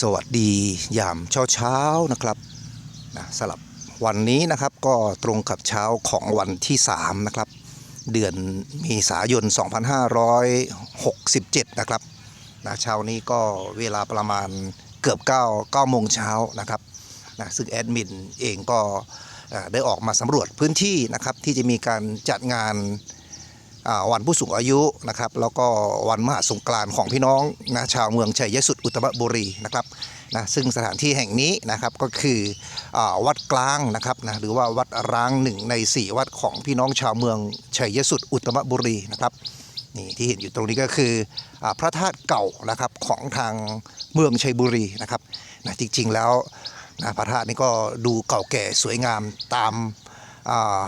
สวัสดียามเช้าเช้านะครับนะสลับวันนี้นะครับก็ตรงกับเช้าของวันที่ 3 นะครับ เดือนเมษายน 2567 นะครับนะเช้านี้ก็เวลาประมาณเกือบ 9 9โมงเช้านะครับนะซึ่งแอดมินเองก็ได้ออกมาสำรวจพื้นที่นะครับที่จะมีการจัดงาน วันผู้สูงอายุนะครับแล้วก็วันมหาสงกรานต์ของพี่น้องนะชาวเมืองชัยยสุดอุตมบุรีนะครับนะซึ่งสถานที่แห่งนี้นะครับก็คืออวัดกลางนะครับนะหรือว่าวัดร้างหนึ่งใน 4 วัดของพี่น้องชาวเมืองชัยยสุดอุตมบุรีนะครับนี่ที่เห็นอยู่ตรงนี้ก็คืออพระธาตุเก่านะครับของทางเมืองชัยบุรีนะครับนะจริงๆแล้วนะพระธาตุนี้ก็ดูเก่าแก่สวยงามตามอ่า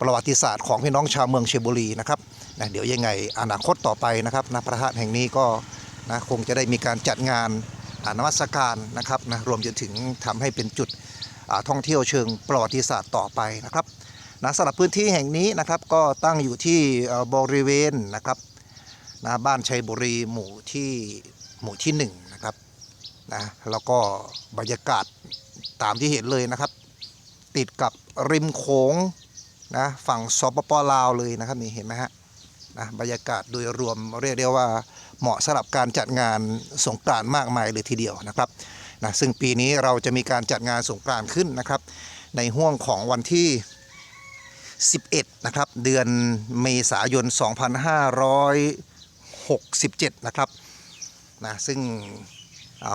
ประวัติศาสตร์ของพี่น้องชาวเมืองเชียงบุรีนะครับนะเดี๋ยวยังไงอนาคตต่อไปนะครับนะพระธาตุแห่งนี้ก็นะคงจะได้มีการจัดงานอนมัสการนะครับนะรวมจนถึงทำให้เป็นจุดท่องเที่ยวเชิงประวัติศาสตร์ต่อไปนะครับนะสำหรับพื้นที่แห่งนี้นะครับก็ตั้งอยู่ที่บริเวณนะครับนะบ้านชัยบุรีหมู่ที่หมู่ที่หนึ่งนะครับนะแล้วก็บรรยากาศตามที่เห็นเลยนะครับ ติดกับริมโขง นะฝั่งสปปลาวเลยนะครับนี่เห็นไหมฮะนะบรรยากาศโดยรวมเรียกได้ว่าเหมาะสำหรับการจัดงานสงกรานต์มากมายเลยทีเดียวนะครับนะซึ่งปีนี้เราจะมีการจัดงานสงกรานต์ขึ้นนะครับ ในห่วงของวันที่ 11 นะครับ เดือนเมษายน 2567 นะครับนะซึ่ง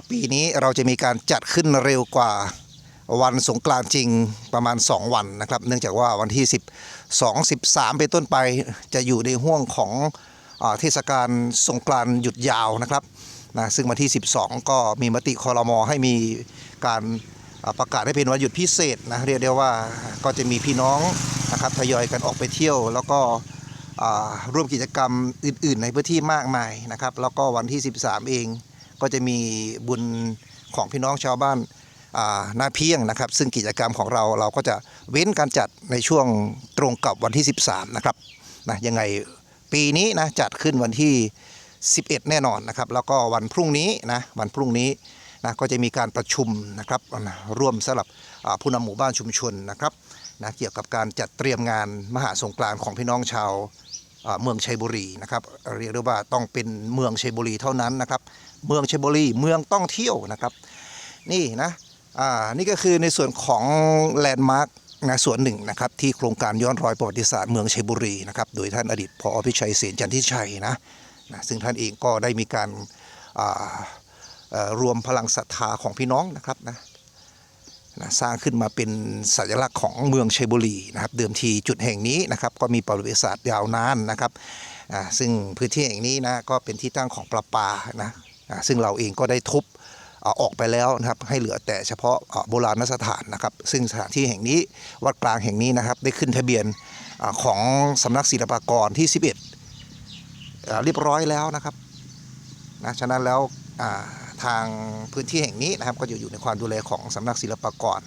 ปีนี้เราจะมีการจัดขึ้นเร็วกว่า วันสงกรานต์จริงประมาณ 2 วันนะครับ เนื่องจากว่าวันที่ 12 13 เป็นต้นไปจะอยู่ในห่วงของเทศกาลสงกรานต์หยุดยาวนะครับนะซึ่งวันที่ 12 ก็มีมติคอรมอให้มีการประกาศให้เป็นวันหยุดพิเศษนะเรียกได้ว่าก็จะมีพี่น้องนะครับทยอยกันออกไปเที่ยว แล้วก็ร่วมกิจกรรมอื่น ๆ ในพื้นที่มากมายนะครับ แล้วก็วันที่ 13 เองก็จะมีบุญของพี่น้องชาวบ้าน หน้าเพียงนะครับ ซึ่งกิจกรรมของเราเราก็จะเว้นการจัดในช่วงตรงกับวันที่ 13 นะครับนะยังไงปีนี้นะจัดขึ้นวันที่ 11 แน่นอนนะครับ แล้วก็วันพรุ่งนี้นะวันพรุ่งนี้นะก็จะมีการประชุมนะครับร่วมสำหรับผู้นำหมู่บ้านชุมชนนะครับนะเกี่ยวกับการจัดเตรียมงานมหาสงกรานต์ของพี่น้องชาวเมืองชัยบุรีนะครับเรียกได้ว่าต้องเป็นเมืองชัยบุรีเท่านั้นนะครับ เมืองชัยบุรีเมืองต้องเที่ยวนะครับ นี่นะ อ่านี่ก็คือในส่วนของแลนด์มาร์กนะส่วนหนึ่งนะครับที่โครงการย้อนรอยประวัติศาสตร์เมืองชัยบุรีนะครับโดยท่านอดีตพอพิชัยเสนจันทิชัยนะนะซึ่งท่านเองก็ได้มีการรวมพลังศรัทธาของพี่น้องนะครับนะนะสร้างขึ้นมาเป็นสัญลักษณ์ของเมืองชัยบุรีนะครับเดิมทีจุดแห่งนี้นะครับก็มีประวัติศาสตร์ยาวนานนะครับซึ่งพื้นที่แห่งนี้นะก็เป็นที่ตั้งของประปานะซึ่งเราเองก็ได้ทุบ ออกไปแล้วนะครับให้เหลือแต่เฉพาะโบราณสถานนะครับ ซึ่งสถานที่แห่งนี้วัดกลางแห่งนี้นะครับ ได้ขึ้นทะเบียนของสำนักศิลปากรที่ 11 เรียบร้อยแล้วนะครับนะฉะนั้นแล้วทางพื้นที่แห่งนี้นะครับ ก็อยู่อยู่ในความดูแลของสำนักศิลปากร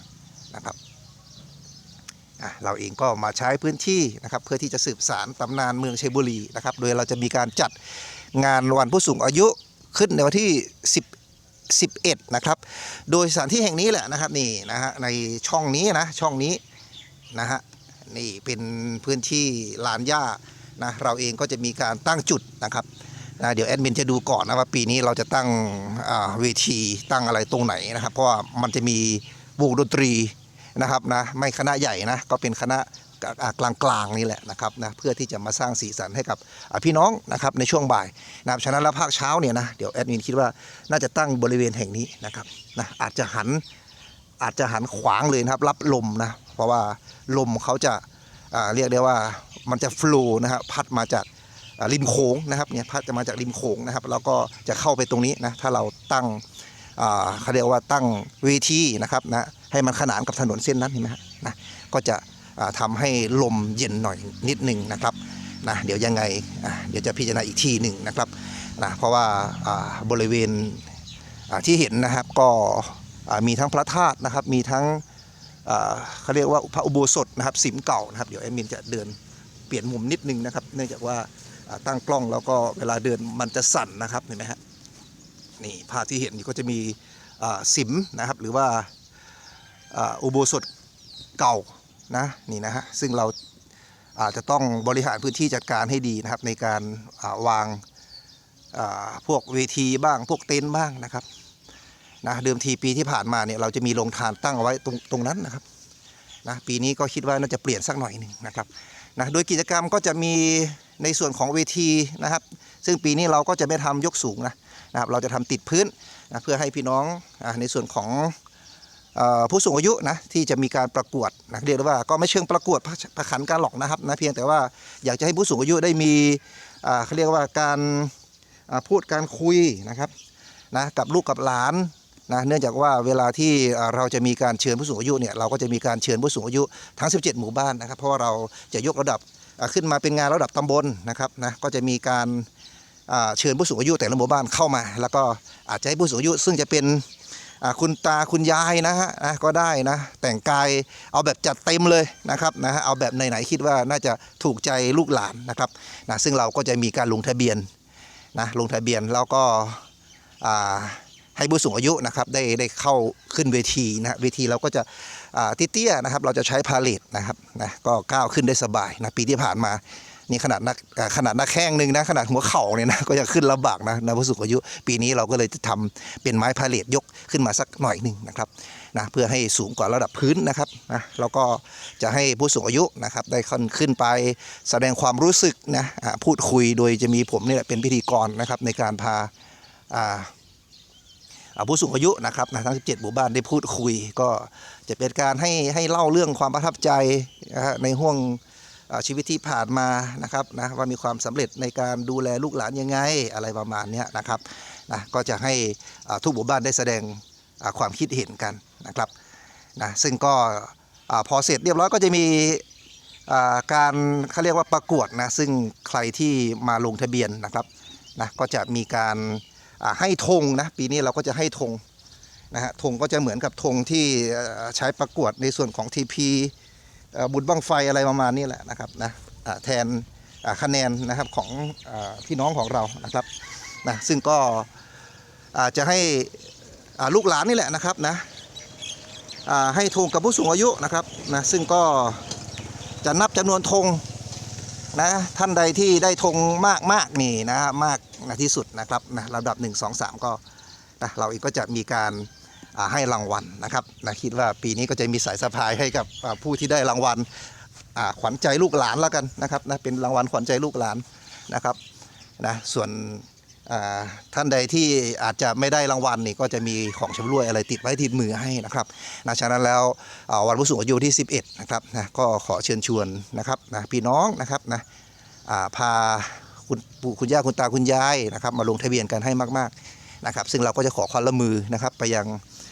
นะครับเราเองก็มาใช้พื้นที่นะครับ เพื่อที่จะสืบสารตำนานเมืองเชัยบุรีนะครับ โดยเราจะมีการจัดงานวันผู้สูงอายุขึ้นในวันที่10 11 นะครับ โดยสถานที่แห่งนี้แหละนะครับนี่นะฮะในช่องนี้นะช่องนี้นะฮะนี่เป็นพื้นที่ลานหญ้านะเราเองก็จะมีการตั้งจุดนะครับนะเดี๋ยวแอดมินจะดูก่อนนะว่าปีนี้เราจะตั้งเวทีตั้งอะไรตรงไหนนะครับ เพราะว่ามันจะมีวงดนตรีนะครับนะไม่คณะใหญ่นะก็เป็นคณะ กลางๆนี่แหละนะครับนะเพื่อที่จะมาสร้างสีสันให้กับพี่น้องนะครับในช่วงบ่ายนะครับฉะนั้นแล้วภาคเช้าเนี่ยนะเดี๋ยวแอดมินคิดว่าน่าจะตั้งบริเวณแห่งนี้นะครับนะอาจจะหันอาจจะหันขวางเลยนะครับรับลมนะเพราะว่าลมเขาจะเรียกได้ว่ามันจะฟลูนะฮะพัดมาจากริมโขงนะครับเนี่ยพัดจะมาจากริมโขงนะครับแล้วก็จะเข้าไปตรงนี้นะถ้าเราตั้งเขาเรียกว่าตั้งเวทีนะครับนะให้มันขนานกับถนนเส้นนั้นเห็นไหมฮะนะก็จะ อ่าทำให้ลมเย็นหน่อยนิดหนึ่งนะครับนะเดี๋ยวยังไงเดี๋ยวจะพิจารณาอีกทีหนึ่งนะครับนะเพราะว่าบริเวณที่เห็นนะครับก็มีทั้งพระธาตุนะครับมีทั้งเขาเรียกว่าพระอุโบสถนะครับสิมเก่านะครับ เดี๋ยวแอดมินจะเดินเปลี่ยนมุมนิดนึงนะครับ เนื่องจากว่าตั้งกล้องแล้วก็เวลาเดินมันจะสั่นนะครับเห็นไหมฮะนี่ภาพที่เห็นก็จะมีสิมนะครับ หรือว่าอุโบสถเก่า นะนี่นะฮะซึ่งเราอาจจะต้องบริหารพื้นที่จัดการให้ดีนะครับ ในการาวางาพวกเวทีบ้างพวกเต็นท์บ้างนะครับนะเดิมทีปีที่ผ่านมาเนี่ยเราจะมีโรงทานตั้งเอาไว้ตรงตรงนั้นนะครับนะปีนี้ก็คิดว่าน่าจะเปลี่ยนสักหน่อยหนึ่งนะครับนะโดยกิจกรรมก็จะมีในส่วนของเวทีนะครับ ซึ่งปีนี้เราก็จะไม่ทำยกสูงนะนะครับ เราจะทำติดพื้นนะเพื่อให้พี่น้องอในส่วนของ ผู้สูงอายุนะที่จะมีการประกวดนะเรียกว่าก็ไม่เชิงประกวดประขันกันหรอกนะครับนะเพียงแต่ว่าอยากจะให้ผู้สูงอายุได้มีเขาเรียกว่าการพูดการคุยนะครับนะกับลูกกับหลานนะเนื่องจากว่าเวลาที่เราจะมีการเชิญผู้สูงอายุเนี่ยเราก็จะมีการเชิญผู้สูงอายุทั้ง 17 หมู่บ้านนะครับ เพราะว่าเราจะยกระดับขึ้นมาเป็นงานระดับตำบลนะครับนะก็จะมีการเชิญผู้สูงอายุแต่ละหมู่บ้านเข้ามา แล้วก็อาจจะให้ผู้สูงอายุซึ่งจะเป็น คุณตาคุณยายนะฮะนะก็ได้นะ แต่งกายเอาแบบจัดเต็มเลยนะครับนะฮะเอาแบบไหนๆคิดว่าน่าจะถูกใจลูกหลานนะครับนะซึ่งเราก็จะมีการลงทะเบียนนะลงทะเบียนแล้วก็ให้ผู้สูงอายุนะครับได้ได้เข้าขึ้นเวทีนะเวทีเราก็จะอ่าเตี้ยนะครับ เราจะใช้พาเลทนะครับนะก็ก้าวขึ้นได้สบายนะปีที่ผ่านมา นี่ขนาดนักขนาดน้าแข้งหนึ่งนะขนาดหัวเข่าเนี่ยนะก็ยังขึ้นลำบากนะนะผู้สูงอายุ ปีนี้เราก็เลยจะทำเป็นไม้พาเลทยกขึ้นมาสักหน่อยหนึ่งนะครับนะเพื่อให้สูงกว่าระดับพื้นนะครับนะแล้วก็จะให้ผู้สูงอายุนะครับได้ขึ้นขึ้นไปแสดงความรู้สึกนะพูดคุยโดยจะมีผมนี่แหละเป็นพิธีกรนะครับในการพาผู้สูงอายุนะครับนะทั้ง 17 หมู่บ้านได้พูดคุย ก็จะเป็นการให้ให้เล่าเรื่องความประทับใจนะฮะในห่วง ชีวิตที่ผ่านมานะครับนะว่ามีความสำเร็จในการดูแลลูกหลานยังไงอะไรประมาณนี้นะครับนะก็จะให้ทุกหมู่บ้านได้แสดงความคิดเห็นกันนะครับนะซึ่งก็พอเสร็จเรียบร้อยก็จะมีการเขาเรียกว่าประกวดนะซึ่งใครที่มาลงทะเบียนนะครับนะก็จะมีการให้ธงนะปีนี้เราก็จะให้ธงนะฮะธงก็จะเหมือนกับธงที่ใช้ประกวดในส่วนของ TP เอ่อ บุญบังไฟอะไรประมาณนี้แหละนะครับนะแทนคะแนนนะครับของอพี่น้องของเรานะครับนะซึ่งก็อาจจะให้ลูกหลานนี่แหละนะครับนะให้ธงกับผู้สูงอายุนะครับนะซึ่งก็จะนับจำนวนธงนะท่านใดที่ได้ธงมากมากนี่นะมากนะที่สุดนะครับนะลำดับ 1 2 3 ก็นะเราเองก็จะมีการ ให้รางวัลนะครับนะคิดว่าปีนี้ก็จะมีสายสะพายให้กับผู้ที่ได้รางวัลขวัญใจลูกหลานแล้วกันนะครับนะเป็นรางวัลขวัญใจลูกหลานนะครับนะส่วนท่านใดที่อาจจะไม่ได้รางวัลนี่ก็จะมีของชำรวยอะไรติดไว้ที่มือให้นะครับนะฉะนั้นแล้ววันผู้สูงอายุที่ 11นะครับนะก็ขอเชิญชวนนะครับนะพี่น้องนะครับนะพาคุณปู่คุณย่าคุณตาคุณยายนะครับมาลงทะเบียนกันให้มากๆนะครับซึ่งเราก็จะขอความร่วมมือนะครับไปยังอ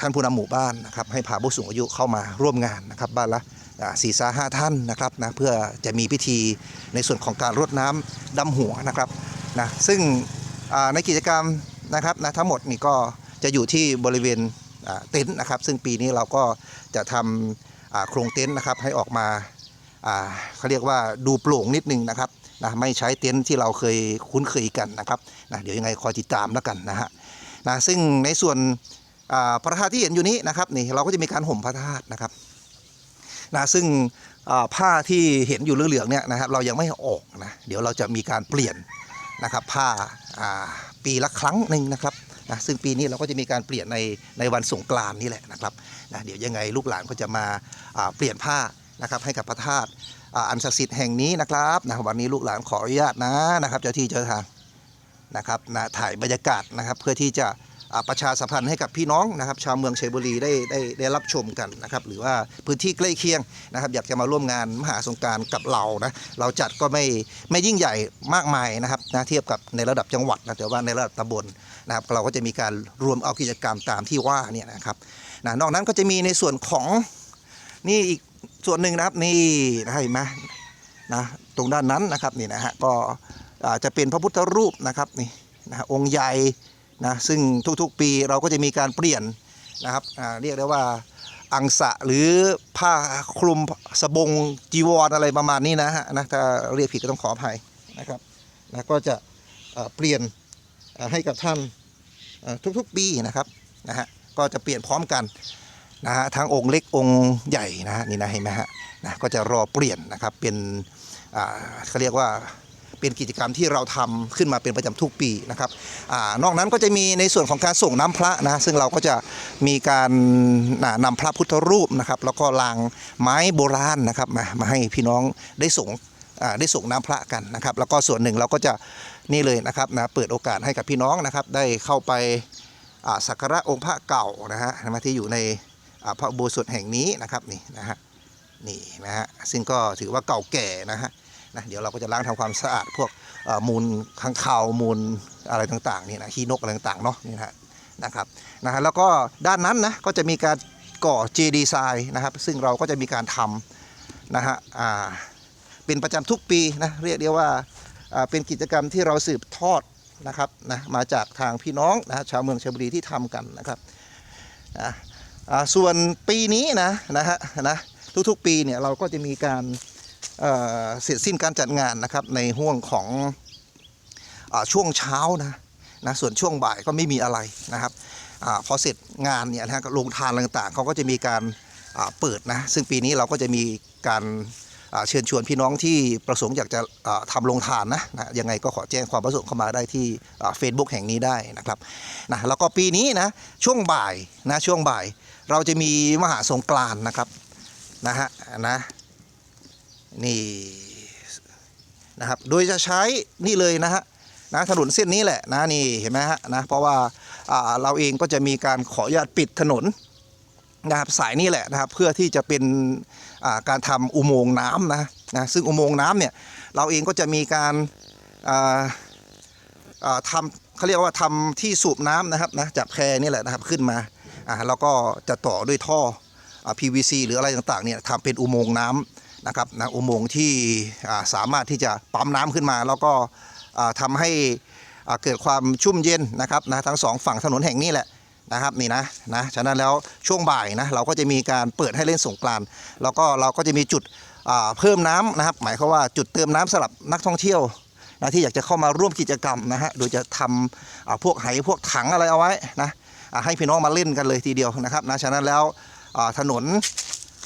ท่านผู้นำหมู่บ้านนะครับให้พาผู้สูงอายุเข้ามาร่วมงานนะครับบ้านละสี่สาห้าท่านนะครับนะเพื่อจะมีพิธีในส่วนของการรดน้ำดำหัวนะครับนะซึ่งในกิจกรรมนะครับนะทั้งหมดนี่ก็จะอยู่ที่บริเวณเต็นท์นะครับ ซึ่งปีนี้เราก็จะทำโครงเต็นท์นะครับให้ออกมาเขาเรียกว่าดูโปร่งนิดนึงนะครับนะไม่ใช้เต็นท์ที่เราเคยคุ้นเคยกันนะครับนะเดี๋ยวยังไงคอยติดตามแล้วกันนะฮะนะซึ่งในส่วน พระธาตุที่เห็นอยู่นี้นะครับนี่เราก็จะมีการห่มพระธาตุนะครับนะซึ่งผ้าที่เห็นอยู่เหลืองๆเนี่ยนะครับเรายังไม่ออกนะเดี๋ยวเราจะมีการเปลี่ยนนะครับผ้าปีละครั้งหนึ่งนะครับนะซึ่งปีนี้เราก็จะมีการเปลี่ยนในในวันสงกรานนี่แหละนะครับนะเดี๋ยวยังไงลูกหลานก็จะมาเปลี่ยนผ้านะครับให้กับพระธาตุอันศักดิ์สิทธิ์แห่งนี้นะครับนะวันนี้ลูกหลานขออนุญาตนะนะครับ เจ้าที่เจ้าทางนะครับนะถ่ายบรรยากาศนะครับเพื่อที่จะ ประชาสัมพันธ์ให้กับพี่น้องนะครับ ชาวเมืองชัยบุรีได้ได้ได้รับชมกันนะครับ หรือว่าพื้นที่ใกล้เคียงนะครับ อยากจะมาร่วมงานมหาสงการกับเรานะเราจัดก็ไม่ไม่ยิ่งใหญ่มากมายนะครับนะเทียบกับในระดับจังหวัดนะแต่ว่าในระดับตำบลนะครับเราก็จะมีการรวมเอากิจกรรมตามที่ว่าเนี่ยนะครับนะนอกนั้นก็จะมีในส่วนของนี่อีกส่วนหนึ่งนะครับนี่นะเห็นไหมนะตรงด้านนั้นนะครับนี่นะฮะก็จะเป็นพระพุทธรูปนะครับนี่นะองค์ใหญ่ นะซึ่งทุกๆปีเราก็จะมีการเปลี่ยนนะครับเรียกได้ว่าอังสะหรือผ้าคลุมสบงจีวรออะไรประมาณนี้นะฮะนะถ้าเรียกผิดก็ต้องขออภัยนะครับนะก็จะเปลี่ยนให้กับท่านทุกๆปีนะครับนะฮะก็จะเปลี่ยนพร้อมกันนะฮะทั้งองค์เล็กองค์ใหญ่นะฮะนี่นะเห็นไหมฮะนะก็จะรอเปลี่ยนนะครับเป็นเขาเรียกว่า เป็นกิจกรรมที่เราทำขึ้นมาเป็นประจำทุกปีนะครับอนอกนั้นก็จะมีในส่วนของการส่งน้ำพระนะซึ่งเราก็จะมีการอ่านำพระพุทธรูปนะครับ แล้วก็ลางไม้โบราณนะครับมามาให้พี่น้องได้ส่งได้ส่งน้ำพระกันนะครับ แล้วก็ส่วนหนึ่งเราก็จะนี่เลยนะครับนะเปิดโอกาสให้กับพี่น้องนะครับ ได้เข้าไปสักการะองค์พระเก่านะฮะที่อยู่ในพระอุโบสถแห่งนี้นะครับนี่นะฮะนี่นะฮะซึ่งก็ถือว่าเก่าแก่นะฮะ นะเดี๋ยวเราก็จะล้างทำความสะอาดพวกมูลข้างคาวมูลอะไรต่างๆนี่นะขี้นกอะไรต่างๆเนาะนี่นะนะครับนะฮะแล้วก็ด้านนั้นนะก็จะมีการก่อเจดีไซน์นะครับ ซึ่งเราก็จะมีการทำนะฮะอ่าเป็นประจำทุกปีนะเรียกได้ว่าอ่าเป็นกิจกรรมที่เราสืบทอดนะครับนะมาจากทางพี่น้องนะชาวเมืองชลบุรีที่ทำกันนะครับอ่าส่วนปีนี้นะนะฮะนะทุกๆปีเนี่ยเราก็จะมีการ เสร็จสิ้นการจัดงานนะครับในห่วงของอช่วงเช้านะนะส่วนช่วงบ่ายก็ไม่มีอะไรนะครับอพอเสร็จงานเนี่ยนะโรงทานต่างๆเขาก็จะมีการเปิดนะซึ่งปีนี้เราก็จะมีการเชิญชวนพี่น้องที่ประสงค์อยากจะอ่าทำโรงทานนะนะยังไงก็ขอแจ้งความประสงค์เข้ามาได้ที่เฟซบุ๊กแห่งนี้ได้นะครับนะแล้วก็ปีนี้นะช่วงบ่ายนะช่วงบ่าย เราจะมีมหาสงกรานนะครับนะฮะนะ นี่นะครับ โดยจะใช้นี่เลยนะฮะนะถนนเส้นนี้แหละนะนี่เห็นไหมฮะนะเพราะว่าเราเองก็จะมีการขออนุญาตปิดถนนนะครับสายนี้แหละนะครับเพื่อที่จะเป็นาการทำอุโมงค์น้ำนะนะซึ่งอุโมงค์น้ำเนี่ยเราเองก็จะมีการาาทำเขาเรียกว่าทำที่สูบน้ำนะครับนะจากแพนี่แหละนะครับขึ้นมาอ่าแล้วก็จะต่อด้วยท่ออ PVC หรืออะไรต่างๆเนี่ยทำเป็นอุโมงค์น้ำ นะครับนะอุโมงค์ที่สามารถที่จะปั๊มน้ำขึ้นมา แล้วก็อ่าทำให้เกิดความชุ่มเย็นนะครับนะทั้งสองฝั่งถนนแห่งนี้แหละนะครับนี่นะนะฉะนั้นแล้วช่วงบ่ายนะเราก็จะมีการเปิดให้เล่นสงกรานต์แล้วก็เราก็จะมีจุดเพิ่มน้ำนะครับ หมายความว่าจุดเติมน้ำสำหรับนักท่องเที่ยวนะที่อยากจะเข้ามาร่วมกิจกรรมนะฮะโดยจะทำอ่าพวกไหพวกถังอะไรเอาไว้นะให้พี่น้องมาเล่นกันเลยทีเดียวนะครับนะฉะนั้นแล้วถนน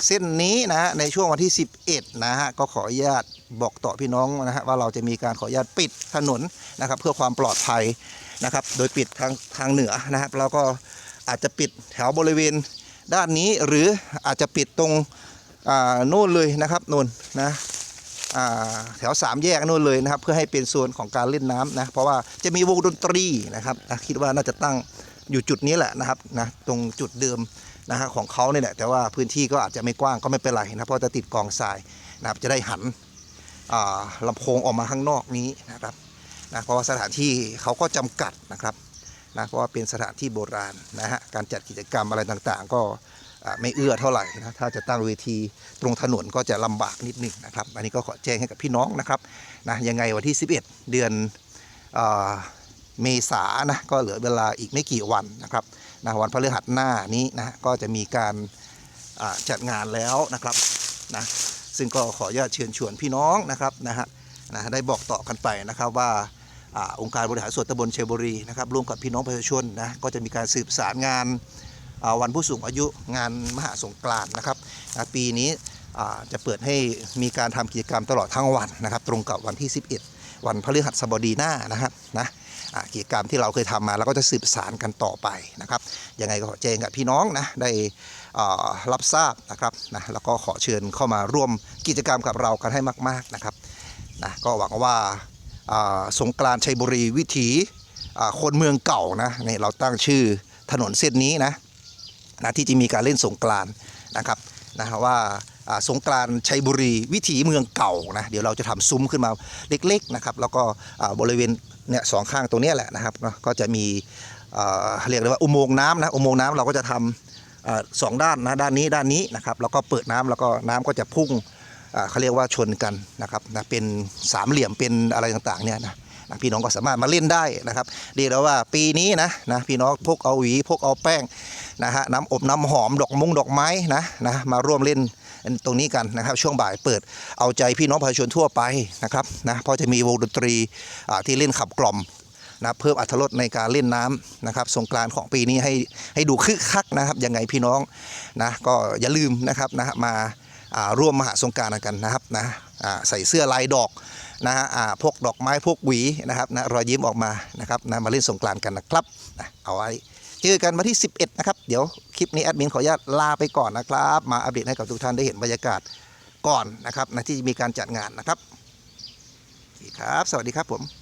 เส้นนี้นะฮะในช่วงวันที่ 11นะฮะก็ขออนุญาตบอกต่อพี่น้องนะฮะว่าเราจะมีการขออนุญาตปิดถนนนะครับเพื่อความปลอดภัยนะครับ โดยปิดทางทางเหนือนะครับแล้วก็อาจจะปิดแถวบริเวณด้านนี้หรืออาจจะปิดตรงอ่าโน่นเลยนะครับโน่นนะแถวสามแยกโน่นเลยนะครับ เพื่อให้เป็นโซนของการเล่นน้ำนะเพราะว่าจะมีวงดนตรีนะครับคิดว่าน่าจะตั้งอยู่จุดนี้แหละนะครับนะตรงจุดเดิม นะฮะของเขาเนี่ยแหละแต่ว่าพื้นที่ก็อาจจะไม่กว้างก็ไม่เป็นไรนะเพราะจะติดกองทรายนะครับจะได้หันอ่าลำโพงออกมาข้างนอกนี้นะครับนะเพราะว่าสถานที่เขาก็จำกัดนะครับนะเพราะว่าเป็นสถานที่โบราณนะฮะการจัดกิจกรรมอะไรต่างๆ ก็ไม่เอื้อเท่าไหร่นะถ้าจะตั้งเวทีตรงถนนก็จะลำบากนิดหนึงนะครับ อันนี้ก็ขอแจ้งให้กับพี่น้องนะครับนะยังไงวันที่ 11 เดือนเอ่อเมษานะก็เหลือเวลาอีกไม่กี่วันนะครับ นะวันพฤหัสหน้านี้นะก็จะมีการจัดงานแล้วนะครับนะซึ่งก็ขออนุญาตเชิญชวนพี่น้องนะครับนะฮะนะได้บอกต่อกันไปนะครับว่าอองค์การบริหารส่วนตำบลเชยบุรีนะครับร่วมกับพี่น้องประชาชนนะก็จะมีการสืบสารงานวันผู้สูงอายุงานมหาสงกรานต์นะครับนะปีนี้จะเปิดให้มีการทำกิจกรรมตลอดทั้งวันนะครับ ตรงกับวันที่ 11 วันพฤหัสบดีหน้านะครับนะ กิจกรรมที่เราเคยทำมา แล้วก็จะสืบสารกันต่อไปนะครับยังไงก็ขอแจ้งกับพี่น้องนะได้รับทราบนะครับนะแล้วก็ขอเชิญเข้ามาร่วมกิจกรรมกับเรากันให้มาก ๆนะครับนะก็หวังว่าสงกรานต์ชัยบุรีวิถีคนเมืองเก่านะนี่เราตั้งชื่อถนนเส้นนี้นะนะที่จะมีการเล่นสงกรานต์นะครับนะว่าสงกรานต์ชัยบุรีวิถีเมืองเก่านะเดี๋ยวเราจะทำซุ้มขึ้นมาเล็กๆนะครับแล้วก็บริเวณ เนี่ยสองข้างตรงนี้แหละนะครับเนาะก็จะมีเรียกได้ว่าอุโมงค์น้ำนะอุโมงค์น้ำเราก็จะทำสองด้านนะด้านนี้ด้านนี้นะครับแล้วก็เปิดน้ำแล้วก็น้ำก็จะพุ่งเขาเรียกว่าชนกันนะครับนะเป็นสามเหลี่ยมเป็นอะไรต่างๆเนี่ยนะนะพี่น้องก็สามารถมาเล่นได้นะครับเรียกได้ว่าปีนี้นะนะพี่น้องพกเอาหวีพกเอาแป้งนะฮะน้ำอบน้ำหอมดอกมงดอกไม้นะนะมาร่วมเล่น ตรงนี้กันนะครับช่วงบ่ายเปิดเอาใจพี่น้องประชาชนทั่วไปนะครับนะเพราะจะมีวงดนตรีที่เล่นขับกล่อมนะเพิ่มอรรถรสในการเล่นน้ำนะครับสงกรานของปีนี้ให้ให้ดูคึกคักนะครับยังไงพี่น้องนะก็อย่าลืมนะครับนะมาาร่วมมหาสงการกันนะครับนะใส่เสื้อลายดอกนะฮะพวกดอกไม้พวกหวีนะครับนะรอยยิ้มออกมานะครับนะมาเล่นสงกรานกันนะครับนะเอาไว้ เจอกันมาที่ 11 นะครับ เดี๋ยวคลิปนี้แอดมินขออนุญาตลาไปก่อนนะครับ มาอัปเดตให้กับทุกท่านได้เห็นบรรยากาศก่อนนะครับนะที่มีการจัดงานนะครับครับ สวัสดีครับผม